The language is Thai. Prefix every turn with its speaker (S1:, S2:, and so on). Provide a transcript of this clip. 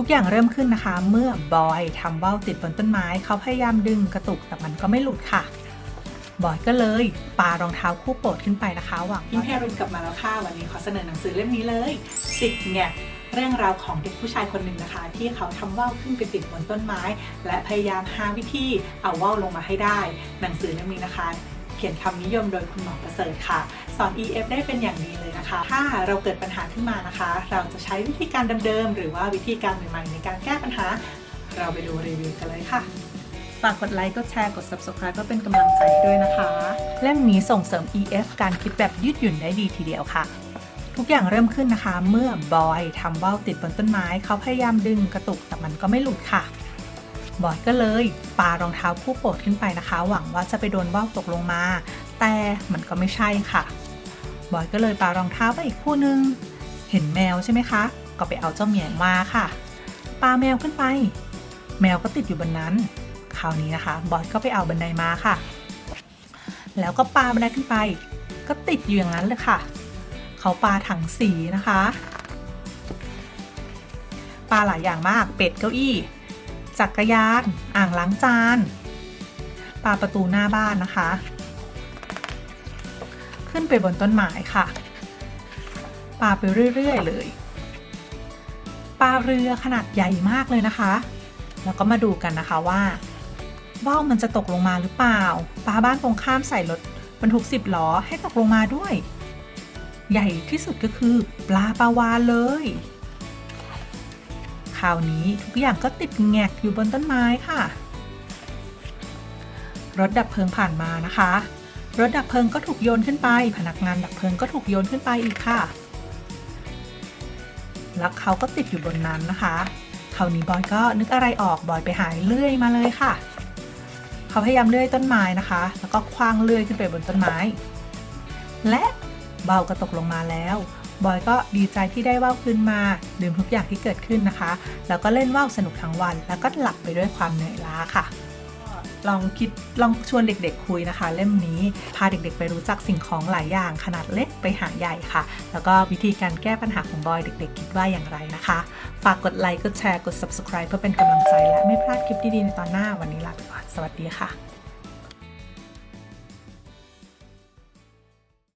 S1: ทุกอย่างเริ่มขึ้นนะคะ เมื่อบอยทำว่าวติดบนต้นไม้ เขาพยายามดึงกระตุกแต่มันก็ไม่หลุดค่ะบอยก็เลยปารองเท้าคู่โปรดขึ้นไปนะคะหวังยิ้มแพรุนกลับมาแล้วค่ะ วันนี้ขอเสนอหนังสือเล่มนี้เลยสิกแงกเรื่องราวของเด็กผู้ชายคนหนึ่งนะคะ ที่เขาทำว่าวขึ้นไปติดบนต้นไม้ และพยายามหาวิธีเอาว่าวลงมาให้ได้ หนังสือเล่มนี้นะคะ เขียนคำนิยมโดยคุณหมอประเสริฐค่ะ สอน EF ได้เป็นอย่างดีเลยนะคะ ถ้าเราเกิดปัญหาขึ้นมานะคะ เราจะใช้วิธีการเดิมๆหรือว่าวิธีการใหม่ๆในการแก้ปัญหา เราไปดูรีวิวกันเลยค่ะฝากกดไลค์ กดแชร์ กด subscribe เพื่อเป็นกำลังใจให้ด้วยนะคะ เล่มนี้ส่งเสริม EF การคิดแบบยืดหยุ่นได้ดีทีเดียวค่ะ ทุกอย่างเริ่มขึ้นนะคะ เมื่อบอยทำว่าวติดบนต้นไม้ เขาพยายามดึงกระตุกแต่มันก็ไม่หลุดค่ะ บอยก็เลยปารองเท้าคู่โปรดขึ้นไปนะคะ หวังว่าจะไปโดนว่าวตกลงมา แต่มันก็ไม่ใช่ค่ะ บอยก็เลยปารองเท้าไปอีกคู่นึง เห็นแมวใช่ไหมคะ ก็ไปเอาเจ้าเหมียวมาค่ะ ปาแมวขึ้นไป แมวก็ติดอยู่บนนั้น คราวนี้นะคะ บอยก็ไปเอาบันไดมาค่ะ แล้วก็ปาบันไดขึ้นไป ก็ติดอยู่อย่างนั้นเลยค่ะ เขาปาถังสีนะคะ ปาหลายอย่างมาก เป็ดเก้าอี้ จักรยาน อ่างล้างจานปาประตูหน้าบ้านนะคะ ขึ้นไปบนต้นไม้ค่ะ ปาไปเรื่อย ๆ เลย ปาเรือขนาดใหญ่มากเลยนะคะ แล้วก็มาดูกันนะคะว่าว่าวมันจะตกลงมาหรือเปล่า ปลาบ้านตรงข้ามใส่รถบรรทุกสิบล้อให้ตกลงมาด้วย ใหญ่ที่สุดก็คือปลาปลาวานเลย คราวนี้ทุกอย่างก็ติดแงกอยู่บนต้นไม้ค่ะ รถดับเพลิงผ่านมานะคะ รถดับเพลิงก็ถูกโยนขึ้นไป พนักงานดับเพลิงก็ถูกโยนขึ้นไปอีกค่ะ แล้วเขาก็ติดอยู่บนนั้นนะคะคราวนี้บอยก็นึกอะไรออกบอยไปหาเลื่อยมาเลยค่ะ เขาพยายามเลื่อยต้นไม้นะคะ แล้วก็คว้างเลื่อยขึ้นไปบนต้นไม้ และเบาก็ตกลงมาแล้ว บอยก็ดีใจที่ได้ว่าวขึ้นมาลืมทุกอย่างที่เกิดขึ้นนะคะ แล้วก็เล่นว่าวสนุกทั้งวัน แล้วก็หลับไปด้วยความเหนื่อยล้าค่ะลองคิดลองชวนเด็กๆ คุยนะคะ เล่มนี้พาเด็กๆ ไปรู้จักสิ่งของหลายอย่าง ขนาดเล็กไปหาใหญ่ค่ะ แล้วก็วิธีการแก้ปัญหาของบอยเด็ก ๆ คิดว่าอย่างไรนะคะ ฝากกดไลค์กดแชร์กด subscribe เพื่อเป็นกำลังใจและไม่พลาดคลิปดีๆในตอนหน้าวันนี้ลาไปก่อนสวัสดีค่ะ